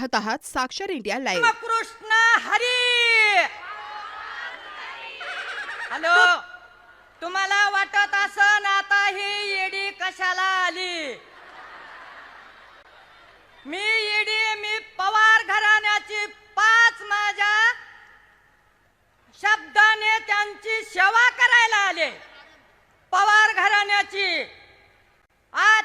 पाहत आहात Sakshar India live. Krishna Hari! Hello? तुम्हाला वाटत असन आता ही येडी कशाला आली? मी येडी मी पवार घराण्याची पाच माझ्या शब्दाने त्यांची सेवा करायला आले. पवार घराण्याची. आज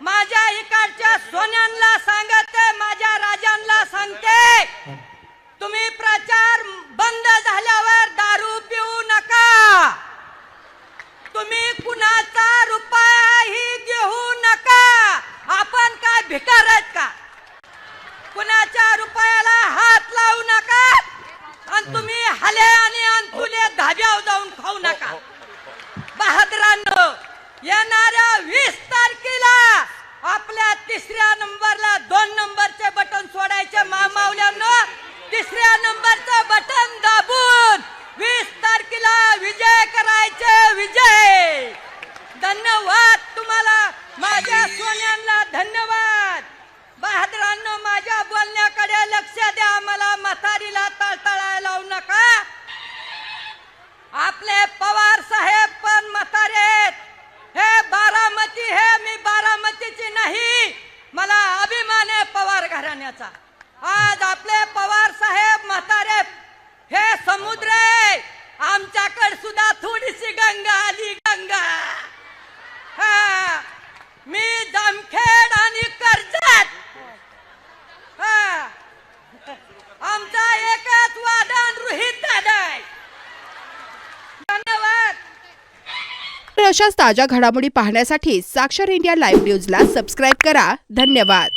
माझ्या इकडच्या सोन्यांना सांगते माझ्या राजांना सांगते. तुम्ही प्रचार बंद झाल्यावर दारू पिऊ नका. तुम्ही कुणाचा रुपयाही घेऊ नका. आपण काय भिकार आहेत का? कुणाच्या रुपयाला हात लावू नका. आणि तुम्ही हले आणि अंतुले धाब्यावर जाऊन खाऊ नका. बहादरांनो येणाऱ्या वीस तिसऱ्या नंबरला दोन नंबरचे बटन सोडायचे मामा. करण्याचा आज आपले पवार साहेब म्हातारे हे समुद्र आहे आमच्याकडे सुद्धा थोडीशी गंगा आली गंगा. हा मी जामखेड आणि कर्जत. आमचा एकच वादन रोहित दादा आहे धन्यवाद अशाच ताज्या घडामोडी पाहण्यासाठी साक्षर इंडिया लाईव्ह न्यूजला सबस्क्राईब करा. धन्यवाद.